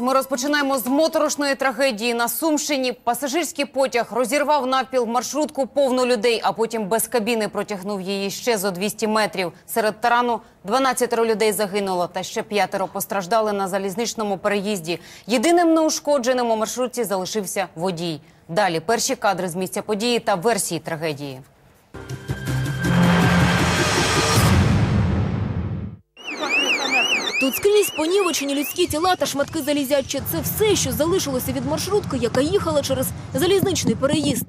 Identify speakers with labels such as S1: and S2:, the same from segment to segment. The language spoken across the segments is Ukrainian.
S1: Ми розпочинаємо з моторошної трагедії на Сумщині. Пасажирський потяг розірвав навпіл маршрутку повну людей, а потім без кабіни протягнув її ще зо 200 метрів. Серед тарану 12 людей загинуло та ще п'ятеро постраждали на залізничному переїзді. Єдиним неушкодженим у маршрутці залишився водій. Далі перші кадри з місця події та версії трагедії.
S2: Тут скрізь понівечені людські тіла та шматки залізячі. Це все, що залишилося від маршрутки, яка їхала через залізничний переїзд.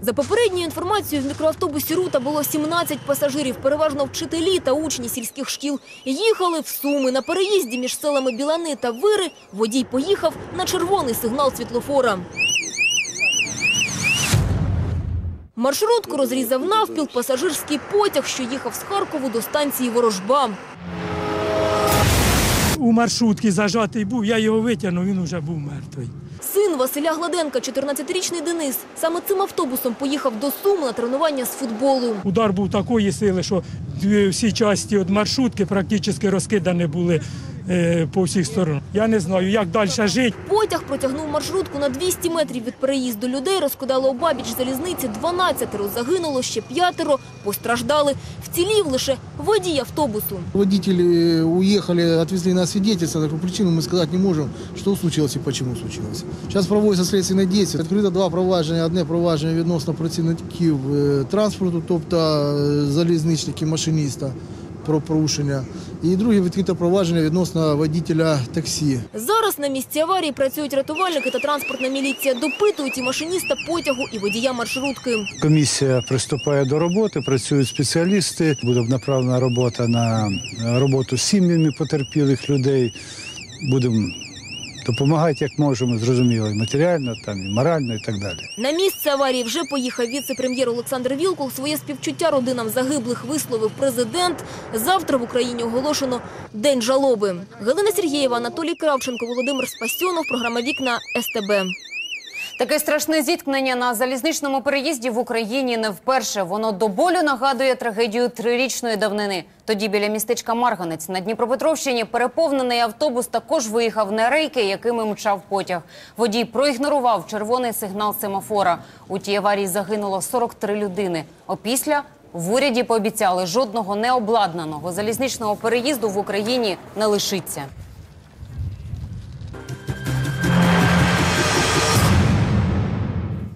S2: За попередньою інформацією, в мікроавтобусі «Рута» було 17 пасажирів, переважно вчителі та учні сільських шкіл. Їхали в Суми. На переїзді між селами Білани та Вири водій поїхав на червоний сигнал світлофора. Маршрутку розрізав навпіл пасажирський потяг, що їхав з Харкову до станції Ворожба.
S3: у маршрутці зажатий був, я його витягнув, він вже був мертвий.
S2: Син Василя Гладенка, 14-річний Денис, саме цим автобусом поїхав до Сум на тренування з футболу.
S3: Удар був такої сили, що всі частини від маршрутки практично розкидані були по всіх сторонах. Я не знаю, як далі жити.
S2: Потяг протягнув маршрутку на 200 метрів від переїзду. Людей розкидало обабіч залізниці 12 загинуло ще п'ятеро, постраждали. Вцілів лише водій автобусу.
S4: Водители уехали, отвезли на свидетельство, такую причину мы сказать не можем, что случилось и почему случилось. Сейчас проводятся следственные действия. Відкрито два провадження. Одне провадження відносно працівників е, транспорту, тобто е, залізничників, машиніста про порушення. І друге відкрите провадження відносно водителя таксі.
S2: Зараз на місці аварії працюють рятувальники та транспортна міліція. Допитують і машиніста потягу, і водія маршрутки.
S5: Комісія приступає до роботи, працюють спеціалісти. Буде направлена робота на роботу з сім'ями потерпілих людей. Будемо допомагати як можемо, зрозуміло, і матеріально, там, і морально, і так далі.
S2: На місце аварії вже поїхав віце-прем'єр Олександр Вілкул. Своє співчуття родинам загиблих висловив президент. Завтра в Україні оголошено День жалоби. Галина Сергієва, Анатолій Кравченко, Володимир Спасьонов. Програма Вікна СТБ.
S1: Таке страшне зіткнення на залізничному переїзді в Україні не вперше. Воно до болю нагадує трагедію трирічної давнини. Тоді біля містечка Марганець на Дніпропетровщині переповнений автобус також виїхав на рейки, якими мчав потяг. Водій проігнорував червоний сигнал семафора. У тій аварії загинуло 43 людини. Опісля в уряді пообіцяли, жодного необладнаного залізничного переїзду в Україні не лишиться.